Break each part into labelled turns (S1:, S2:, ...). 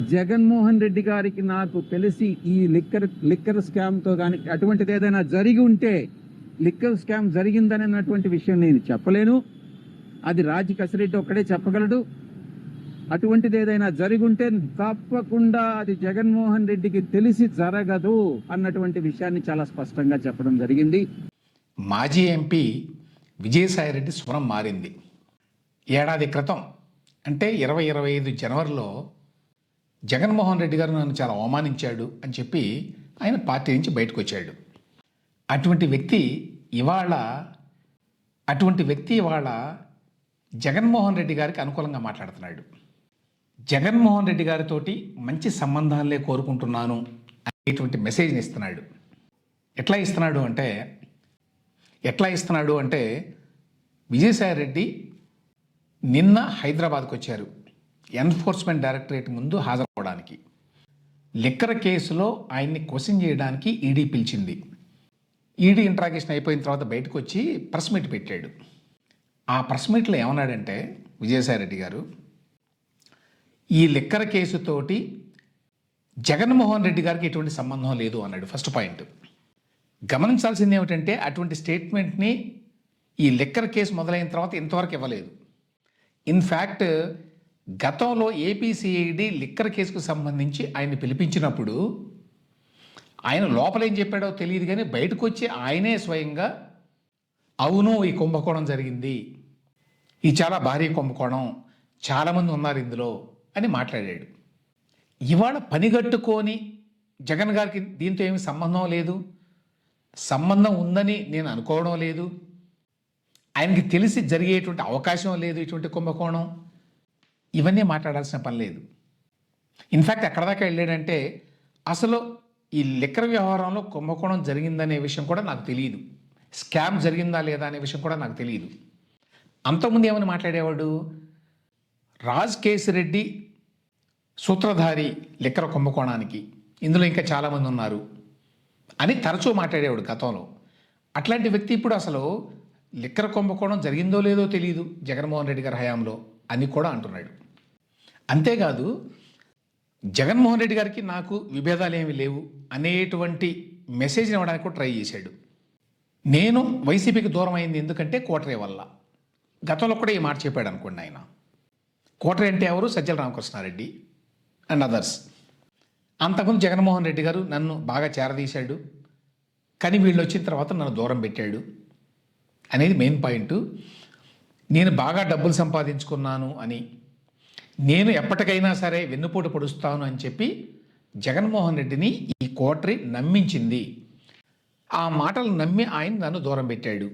S1: జగన్మోహన్ రెడ్డి గారికి నాకు తెలిసి ఈ లిక్కర్ లిక్కర్ స్కామ్తో కానీ అటువంటిది ఏదైనా జరిగి ఉంటే లిక్కర్ స్కామ్ జరిగిందనేటువంటి విషయం నేను చెప్పలేను. అది రాజ్ కసిరెడ్డి ఒక్కడే చెప్పగలడు. అటువంటిది ఏదైనా జరిగి ఉంటే తప్పకుండా అది జగన్మోహన్ రెడ్డికి తెలిసి జరగదు అన్నటువంటి విషయాన్ని చాలా స్పష్టంగా చెప్పడం జరిగింది.
S2: మాజీ ఎంపీ విజయసాయిరెడ్డి స్వరం మారింది. ఏడాది క్రితం అంటే ఇరవై ఇరవై ఐదు జనవరిలో జగన్మోహన్ రెడ్డి గారు నన్ను చాలా అవమానించాడు అని చెప్పి ఆయన పార్టీ నుంచి బయటకు వచ్చాడు. అటువంటి వ్యక్తి ఇవాళ అటువంటి వ్యక్తి ఇవాళ జగన్మోహన్ రెడ్డి గారికి అనుకూలంగా మాట్లాడుతున్నాడు. జగన్మోహన్ రెడ్డి గారితోటి మంచి సంబంధాలే కోరుకుంటున్నాను అనేటువంటి మెసేజ్ని ఇస్తున్నాడు. ఎట్లా ఇస్తున్నాడు అంటే ఎట్లా ఇస్తున్నాడు అంటే విజయసాయి రెడ్డి నిన్న హైదరాబాద్కు వచ్చారు. ఎన్ఫోర్స్మెంట్ డైరెక్టరేట్ ముందు హాజరవడానికి లిక్కర్ కేసులో ఆయన్ని క్వశ్చన్ చేయడానికి ఈడీ పిలిచింది. ఈడీ ఇంట్రాగేషన్ అయిపోయిన తర్వాత బయటకు వచ్చి ప్రెస్ మీట్ పెట్టాడు. ఆ ప్రెస్ మీట్లో ఏమన్నాడంటే విజయసాయి రెడ్డి గారు ఈ లిక్కర్ కేసుతోటి జగన్మోహన్ రెడ్డి గారికి ఎటువంటి సంబంధం లేదు అన్నాడు ఫస్ట్ పాయింట్. గమనించాల్సింది ఏమిటంటే అటువంటి స్టేట్మెంట్ని ఈ లిక్కర్ కేసు మొదలైన తర్వాత ఇంతవరకు ఇవ్వలేదు. ఇన్ఫ్యాక్ట్ గతంలో ఏపీసీఐడి లిక్కర్ కేసుకు సంబంధించి ఆయన పిలిపించినప్పుడు ఆయన లోపల ఏం చెప్పాడో తెలియదు కానీ బయటకు వచ్చి ఆయనే స్వయంగా అవును ఈ కుంభకోణం జరిగింది. ఇది చాలా భారీ కుంభకోణం చాలామంది ఉన్నారు ఇందులో అని మాట్లాడాడు. ఇవాళ పనిగట్టుకొని జగన్ గారికి దీంతో ఏమి సంబంధం లేదు? సంబంధం ఉందని నేను అనుకోవడం లేదు. ఆయనకి తెలిసి జరిగేటువంటి అవకాశం లేదు ఇటువంటి కుంభకోణం. ఇవన్నీ మాట్లాడాల్సిన పని లేదు. ఇన్ఫ్యాక్ట్ ఎక్కడ దాకా వెళ్ళాడంటే అసలు ఈ లిక్కర్ వ్యవహారంలో కుంభకోణం జరిగిందనే విషయం కూడా నాకు తెలియదు స్కామ్ జరిగిందా లేదా అనే విషయం కూడా నాకు తెలియదు అంతకుముందు ఏమని మాట్లాడేవాడు? రాజ్ కేసిరెడ్డి సూత్రధారి లిక్కర కుంభకోణానికి. ఇందులో ఇంకా చాలామంది ఉన్నారు. అని తరచూ మాట్లాడేవాడు గతంలో. అట్లాంటి వ్యక్తి ఇప్పుడు అసలు లిక్కర కుంభకోణం జరిగిందో లేదో తెలియదు జగన్మోహన్ రెడ్డి గారి హయాంలో. అని కూడా అంటున్నాడు. అంతేకాదు జగన్మోహన్ రెడ్డి గారికి నాకు విభేదాలు ఏమి లేవు అనేటువంటి మెసేజ్ని ఇవ్వడానికి కూడా ట్రై చేశాడు. నేను వైసీపీకి దూరం అయింది ఎందుకంటే కోటరే వల్ల. గతంలో కూడా ఈ మాట చెప్పాడు అనుకోండి ఆయన. కోటరే అంటే ఎవరు? Sajjala Ramakrishna Reddy and others. అంతకుముందు జగన్మోహన్ రెడ్డి గారు నన్ను బాగా చేరదీశాడు. కానీ వీళ్ళు వచ్చిన తర్వాత నన్ను దూరం పెట్టాడు. అనేది మెయిన్ పాయింట్. నేను బాగా డబ్బులు సంపాదించుకున్నాను అని. నేను ఎప్పటికైనా సరే వెన్నుపోటు పొడుస్తాను అని చెప్పి జగన్మోహన్ రెడ్డిని ఈ కోటరి నమ్మించింది. ఆ మాటలు నమ్మి ఆయన నన్ను దూరం పెట్టాడు.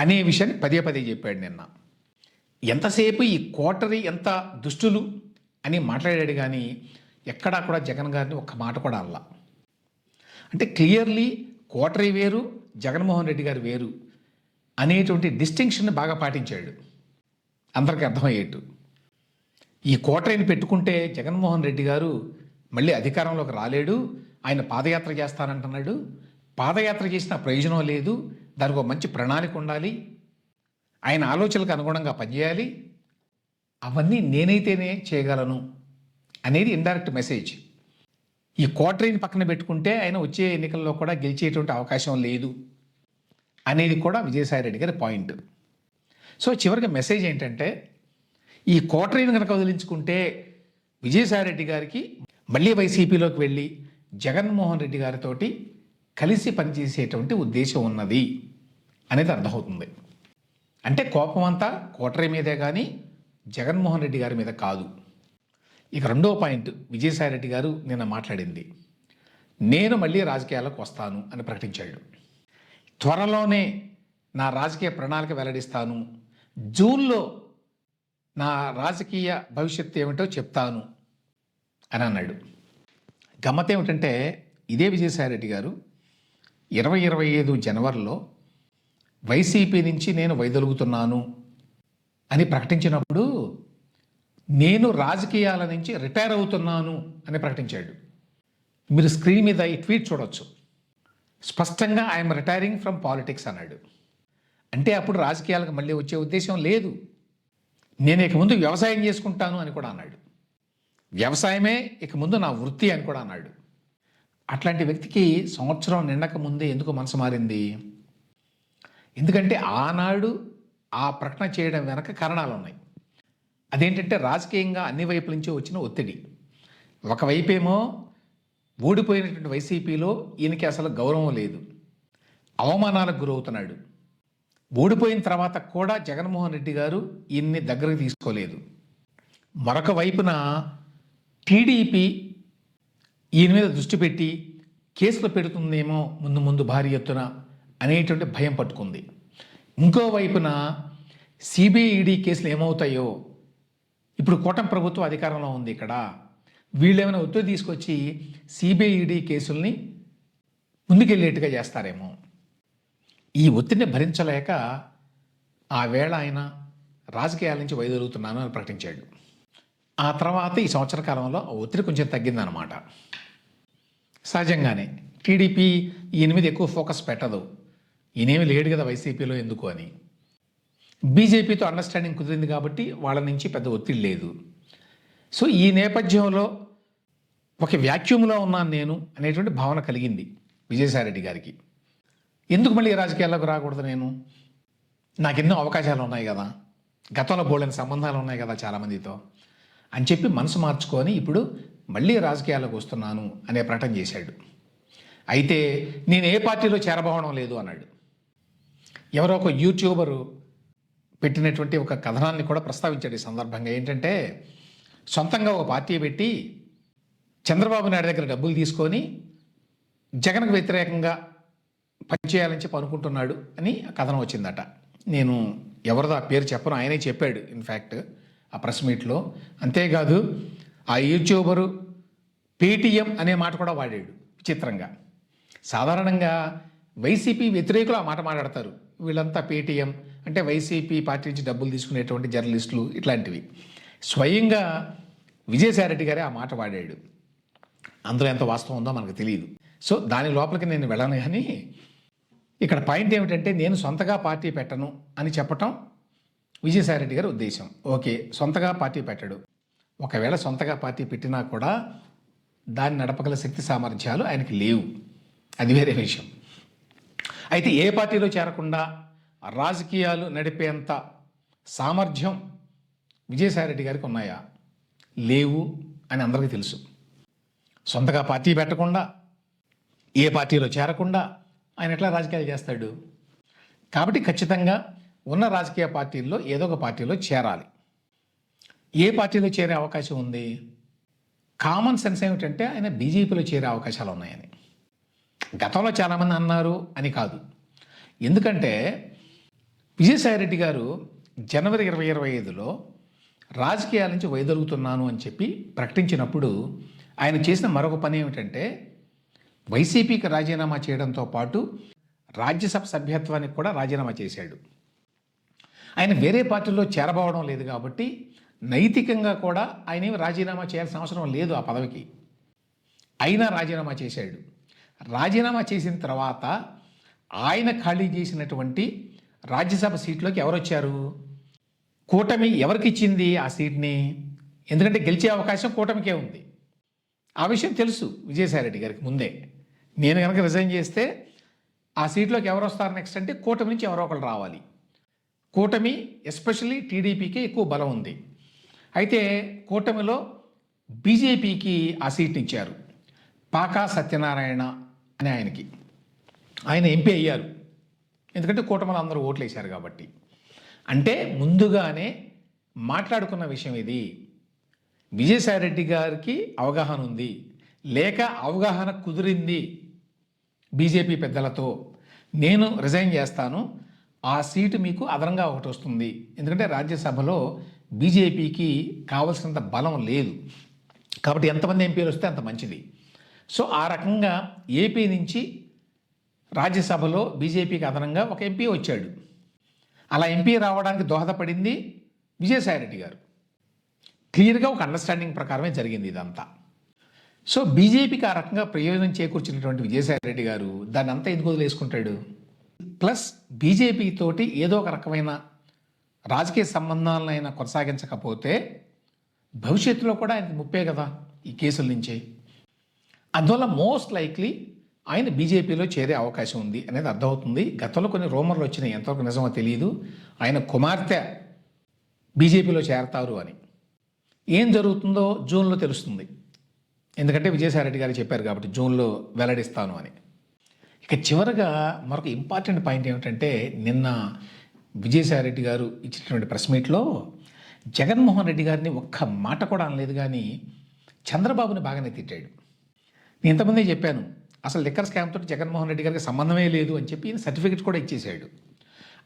S2: అనే విషయాన్ని పదే పదే చెప్పాడు నిన్న. ఎంతసేపు ఈ కోటరి ఎంత దుష్టులు అని మాట్లాడాడు కానీ ఎక్కడా కూడా జగన్ గారిని ఒక్క మాట కూడా అల్లా. అంటే క్లియర్లీ కోటరీ వేరు జగన్మోహన్ రెడ్డి గారు వేరు. అనేటువంటి డిస్టింక్షన్ బాగా పాటించాడు. అందరికీ అర్థమయ్యేట్టు. ఈ కోటరీని పెట్టుకుంటే జగన్మోహన్ రెడ్డి గారు మళ్ళీ అధికారంలోకి రాలేడు ఆయన పాదయాత్ర చేస్తానంటున్నాడు. పాదయాత్ర చేసిన ప్రయోజనం లేదు దానికి ఒక మంచి ప్రణాళిక ఉండాలి ఆయన ఆలోచనలకు అనుగుణంగా పనిచేయాలి. అవన్నీ నేనైతేనే చేయగలను అనేది ఇండైరెక్ట్ మెసేజ్ ఈ కోటరీని పక్కన పెట్టుకుంటే ఆయన వచ్చే ఎన్నికల్లో కూడా గెలిచేటువంటి అవకాశం లేదు. అనేది కూడా విజయసాయి రెడ్డి గారి పాయింట్. సో చివరికి మెసేజ్ ఏంటంటే ఈ కోటరీని కనుక వదిలించుకుంటే విజయసాయి రెడ్డి గారికి మళ్ళీ వైసీపీలోకి వెళ్ళి జగన్మోహన్ రెడ్డి గారితోటి కలిసి పనిచేసేటువంటి ఉద్దేశం ఉన్నది అనేది అర్థమవుతుంది. అంటే కోపం అంతా కోటరీ మీదే కానీ జగన్మోహన్ రెడ్డి గారి మీద కాదు. ఇక రెండో పాయింట్ విజయసాయి రెడ్డి గారు నిన్న మాట్లాడింది నేను మళ్ళీ రాజకీయాలకు వస్తాను అని ప్రకటించాడు. త్వరలోనే నా రాజకీయ ప్రణాళిక వెల్లడిస్తాను. జూన్లో నా రాజకీయ భవిష్యత్తు ఏమిటో చెప్తాను అని అన్నాడు. గమ్మత్ ఏమిటంటే ఇదే విజయసాయి రెడ్డి గారు ఇరవై ఇరవై ఐదు జనవరిలో వైసీపీ నుంచి నేను వైదొలుగుతున్నాను అని ప్రకటించినప్పుడు నేను రాజకీయాల నుంచి రిటైర్ అవుతున్నాను అని ప్రకటించాడు. మీరు స్క్రీన్ మీద ఈ ట్వీట్ చూడొచ్చు. స్పష్టంగా ఐఎమ్ రిటైరింగ్ ఫ్రమ్ పాలిటిక్స్ అన్నాడు. అంటే అప్పుడు రాజకీయాలకు మళ్ళీ వచ్చే ఉద్దేశం లేదు. నేను ఇక ముందు వ్యవసాయం చేసుకుంటాను అని కూడా అన్నాడు. వ్యవసాయమే ఇక ముందు నా వృత్తి అని కూడా అన్నాడు. అట్లాంటి వ్యక్తికి సంవత్సరం నిండక ముందే ఎందుకు మనసు మారింది? ఎందుకంటే ఆనాడు ఆ ప్రకటన చేయడం వెనక కారణాలు ఉన్నాయి. అదేంటంటే రాజకీయంగా అన్ని వైపుల నుంచి వచ్చిన ఒత్తిడి. ఒకవైపేమో ఓడిపోయినటువంటి వైసీపీలో ఈయనకి అసలు గౌరవం లేదు. అవమానాలకు గురవుతున్నాడు. ఓడిపోయిన తర్వాత కూడా జగన్మోహన్ రెడ్డి గారు ఈయన్ని దగ్గరకు తీసుకోలేదు. మరొక వైపున టీడీపీ ఈయన మీద దృష్టి పెట్టి కేసులు పెడుతుందేమో ముందు ముందు భారీ ఎత్తున అనేటువంటి భయం పట్టుకుంది. ఇంకోవైపున సిబిఐడి కేసులు ఏమవుతాయో ఇప్పుడు కూటమి ప్రభుత్వం అధికారంలో ఉంది ఇక్కడ. వీళ్ళు ఏమైనా ఒత్తిడి తీసుకొచ్చి సిబిఐడి కేసుల్ని ముందుకెళ్ళేట్టుగా చేస్తారేమో. ఈ ఒత్తిడిని భరించలేక ఆ వేళ ఆయన రాజకీయాల నుంచి వైదొలుగుతున్నాను అని ప్రకటించాడు. ఆ తర్వాత ఈ సంవత్సర కాలంలో ఆ ఒత్తిడి కొంచెం తగ్గిందనమాట సహజంగానే టీడీపీ ఈయన మీద ఎక్కువ ఫోకస్ పెట్టదు. ఈయనేమి లేడు కదా వైసీపీలో ఎందుకు అని. బీజేపీతో అండర్స్టాండింగ్ కుదిరింది కాబట్టి వాళ్ళ నుంచి పెద్ద ఒత్తిడి లేదు. సో ఈ నేపథ్యంలో ఒక వ్యాక్యూమ్లో ఉన్నాను నేను అనేటువంటి భావన కలిగింది విజయసాయిరెడ్డి గారికి. ఎందుకు మళ్ళీ రాజకీయాల్లోకి రాకూడదు నేను? నాకు ఎన్నో అవకాశాలు ఉన్నాయి కదా. గతంలో బోలేని సంబంధాలు ఉన్నాయి కదా చాలామందితో. అని చెప్పి మనసు మార్చుకొని ఇప్పుడు మళ్ళీ రాజకీయాల్లోకి వస్తున్నాను అనే ప్రకటన చేశాడు. అయితే నేను ఏ పార్టీలో చేరబోవడం లేదు అన్నాడు. ఎవరో ఒక యూట్యూబరు పెట్టినటువంటి ఒక కథనాన్ని కూడా ప్రస్తావించాడు ఈ సందర్భంగా. ఏంటంటే సొంతంగా ఒక పార్టీ పెట్టి చంద్రబాబు నాయుడు దగ్గర డబ్బులు తీసుకొని జగన్కు వ్యతిరేకంగా పనిచేయాలని చెప్పి అనుకుంటున్నాడు అని ఆ కథనం వచ్చిందట. నేను ఎవరిదో ఆ పేరు చెప్పను ఆయనే చెప్పాడు ఇన్ఫ్యాక్ట్ ఆ ప్రెస్ మీట్లో అంతేకాదు ఆ యూట్యూబరు పేటీఎం అనే మాట కూడా వాడాడు విచిత్రంగా. సాధారణంగా వైసీపీ వ్యతిరేకులు ఆ మాట మాట్లాడతారు. వీళ్ళంతా పేటీఎం అంటే వైసీపీ పార్టీ నుంచి డబ్బులు తీసుకునేటువంటి జర్నలిస్టులు ఇట్లాంటివి. స్వయంగా విజయసాయిరెడ్డి గారే ఆ మాట వాడాడు. అందులో ఎంత వాస్తవం ఉందో మనకు తెలియదు. సో దాని లోపలికి నేను వెళ్ళను కానీ ఇక్కడ పాయింట్ ఏమిటంటే నేను సొంతగా పార్టీ పెట్టను అని చెప్పటం విజయసాయిరెడ్డి గారి ఉద్దేశం. ఓకే సొంతగా పార్టీ పెట్టడు. ఒకవేళ సొంతగా పార్టీ పెట్టినా కూడా దాన్ని నడపగల శక్తి సామర్థ్యాలు ఆయనకి లేవు. అది వేరే విషయం. అయితే ఏ పార్టీలో చేరకుండా రాజకీయాలు నడిపేంత సామర్థ్యం విజయసాయిరెడ్డి గారికి ఉన్నాయా? లేవు అని అందరికీ తెలుసు. సొంతగా పార్టీ పెట్టకుండా ఏ పార్టీలో చేరకుండా ఆయన ఎట్లా రాజకీయాలు చేస్తాడు? కాబట్టి ఖచ్చితంగా ఉన్న రాజకీయ పార్టీల్లో ఏదో ఒక పార్టీలో చేరాలి. ఏ పార్టీలో చేరే అవకాశం ఉంది? కామన్ సెన్స్ ఏమిటంటే ఆయన బీజేపీలో చేరే అవకాశాలు ఉన్నాయని. గతంలో చాలామంది అన్నారు అని కాదు. ఎందుకంటే విజయసాయిరెడ్డి గారు జనవరి ఇరవై ఇరవై ఐదులో రాజకీయాల నుంచి వైదొలుగుతున్నాను అని చెప్పి ప్రకటించినప్పుడు ఆయన చేసిన మరొక పని ఏమిటంటే వైసీపీకి రాజీనామా చేయడంతో పాటు రాజ్యసభ సభ్యత్వానికి కూడా రాజీనామా చేశాడు. ఆయన వేరే పార్టీలో చేరబోవడం లేదు కాబట్టి నైతికంగా కూడా ఆయన ఏమి రాజీనామా చేయాల్సిన అవసరం లేదు ఆ పదవికి. అయినా రాజీనామా చేశాడు. రాజీనామా చేసిన తర్వాత ఆయన ఖాళీ చేసినటువంటి రాజ్యసభ సీట్లోకి ఎవరొచ్చారు? కూటమి ఎవరికి ఇచ్చింది ఆ సీట్ని? ఎందుకంటే గెలిచే అవకాశం కూటమికే ఉంది. ఆ విషయం తెలుసు విజయసాయిరెడ్డి గారికి ముందే. నేను కనుక రిజైన్ చేస్తే ఆ సీట్లోకి ఎవరు వస్తారు నెక్స్ట్ అంటే కూటమి నుంచి ఎవరో ఒకరు రావాలి. కూటమి ఎస్పెషల్లీ టీడీపీకి ఎక్కువ బలం ఉంది. అయితే కూటమిలో బీజేపీకి ఆ సీట్ని ఇచ్చారు. పాకా సత్యనారాయణ అని ఆయనకి. ఆయన ఎంపీ అయ్యారు. ఎందుకంటే కూటమిలో అందరూ ఓట్లు వేశారు కాబట్టి. అంటే ముందుగానే మాట్లాడుకున్న విషయం ఇది. విజయసాయిరెడ్డి గారికి అవగాహన ఉంది. లేక అవగాహన కుదిరింది బీజేపీ పెద్దలతో. నేను రిజైన్ చేస్తాను. ఆ సీటు మీకు అదనంగా ఒకటి వస్తుంది. ఎందుకంటే రాజ్యసభలో బీజేపీకి కావలసినంత బలం లేదు. కాబట్టి ఎంతమంది ఎంపీలు వస్తే అంత మంచిది. సో ఆ రకంగా ఏపీ నుంచి రాజ్యసభలో బీజేపీకి అదనంగా ఒక ఎంపీ వచ్చాడు. అలా ఎంపీ రావడానికి దోహదపడింది విజయసాయిరెడ్డి గారు క్లియర్గా ఒక అండర్స్టాండింగ్ ప్రకారమే జరిగింది ఇదంతా. సో బీజేపీకి ఆ రకంగా ప్రయోజనం చేకూర్చినటువంటి విజయసాయిరెడ్డి గారు దాన్ని అంతా ఎందుకు వదిలేసుకుంటాడు? ప్లస్ బీజేపీ తోటి ఏదో ఒక రకమైన రాజకీయ సంబంధాలనైనా కొనసాగించకపోతే భవిష్యత్తులో కూడా ఆయనకి ముప్పే కదా ఈ కేసుల నుంచి. అందువల్ల మోస్ట్ లైక్లీ ఆయన బీజేపీలో చేరే అవకాశం ఉంది అనేది అర్థమవుతుంది. గతంలో కొన్ని రూమర్లు వచ్చినాయి. ఎంతవరకు నిజమో తెలియదు. ఆయన కుమార్తె బీజేపీలో చేరతారు అని. ఏం జరుగుతుందో జూన్లో తెలుస్తుంది. ఎందుకంటే విజయసాయిరెడ్డి గారు చెప్పారు కాబట్టి జూన్లో వెల్లడిస్తాను అని. ఇక చివరగా మరొక ఇంపార్టెంట్ పాయింట్ ఏమిటంటే నిన్న విజయసాయిరెడ్డి గారు ఇచ్చినటువంటి ప్రెస్ మీట్లో జగన్మోహన్ రెడ్డి గారిని ఒక్క మాట కూడా అనలేదు కానీ చంద్రబాబుని బాగానే తిట్టాడు. నేను ఇంతకుముందే చెప్పాను అసలు లిక్కర్ స్కామ్ తోటి జగన్మోహన్ రెడ్డి గారికి సంబంధమే లేదు అని చెప్పి ఈయన సర్టిఫికెట్ కూడా ఇచ్చేశాడు.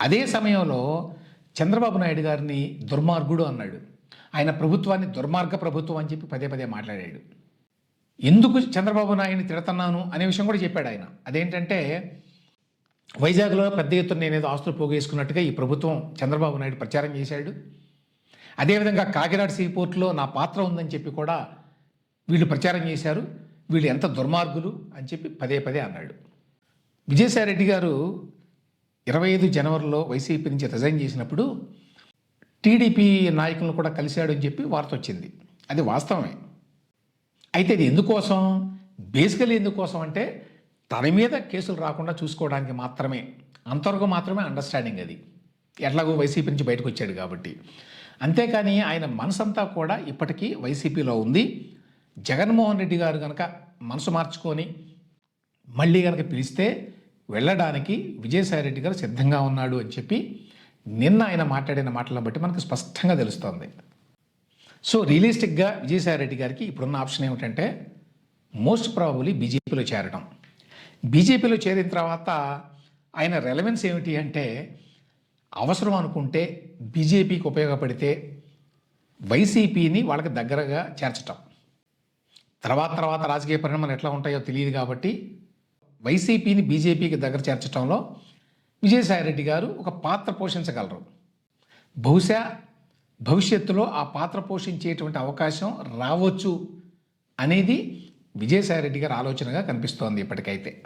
S2: అదే సమయంలో చంద్రబాబు నాయుడు గారిని దుర్మార్గుడు అన్నాడు. ఆయన ప్రభుత్వాన్ని దుర్మార్గ ప్రభుత్వం అని చెప్పి పదే పదే మాట్లాడాడు. ఎందుకు చంద్రబాబు నాయుడిని తిడతన్నాను అనే విషయం కూడా చెప్పాడు ఆయన. అదేంటంటే వైజాగ్లో పెద్ద ఎత్తున నేనేదో ఆస్తులు పోగేసుకున్నట్టుగా ఈ ప్రభుత్వం చంద్రబాబు నాయుడు ప్రచారం చేశాడు. అదేవిధంగా కాకినాడ సీపోర్ట్లో నా పాత్ర ఉందని చెప్పి కూడా వీళ్ళు ప్రచారం చేశారు. వీళ్ళు ఎంత దుర్మార్గులు అని చెప్పి పదే పదే అన్నాడు. విజయసాయిరెడ్డి గారు ఇరవై ఐదు జనవరిలో వైసీపీ నుంచి రిజైన్ చేసినప్పుడు టీడీపీ నాయకులను కూడా కలిశాడు అని చెప్పి వార్త వచ్చింది. అది వాస్తవమే. అయితే ఇది ఎందుకోసం? బేసికలీ ఎందుకోసం అంటే తన మీద కేసులు రాకుండా చూసుకోవడానికి మాత్రమే. అంతవరకు మాత్రమే అండర్స్టాండింగ్ అది. ఎట్లాగో వైసీపీ నుంచి బయటకు వచ్చాడు కాబట్టి. అంతేకాని ఆయన మనసంతా కూడా ఇప్పటికీ వైసీపీలో ఉంది. జగన్మోహన్ రెడ్డి గారు కనుక మనసు మార్చుకొని మళ్ళీ కనుక పిలిస్తే వెళ్ళడానికి విజయసాయి రెడ్డి గారు సిద్ధంగా ఉన్నాడు అని చెప్పి నిన్న ఆయన మాట్లాడిన మాటలను బట్టి మనకు స్పష్టంగా తెలుస్తోంది. సో రియలిస్టిక్గా విజయసాయి రెడ్డి గారికి ఇప్పుడున్న ఆప్షన్ ఏమిటంటే మోస్ట్ ప్రాబులీ బీజేపీలో చేరడం. బీజేపీలో చేరిన తర్వాత ఆయన రెలవెన్స్ ఏమిటి అంటే అవసరం అనుకుంటే బీజేపీకి ఉపయోగపడితే వైసీపీని వాళ్ళకి దగ్గరగా చేర్చటం. తర్వాత తర్వాత రాజకీయ పరిణామాలు ఎట్లా ఉంటాయో తెలియదు కాబట్టి వైసీపీని బీజేపీకి దగ్గర చేర్చడంలో విజయసాయిరెడ్డి గారు ఒక పాత్ర పోషించగలరు. బహుశా భవిష్యత్తులో ఆ పాత్ర పోషించేటువంటి అవకాశం రావచ్చు అనేది విజయసాయిరెడ్డి గారి ఆలోచనగా కనిపిస్తోంది ఇప్పటికైతే.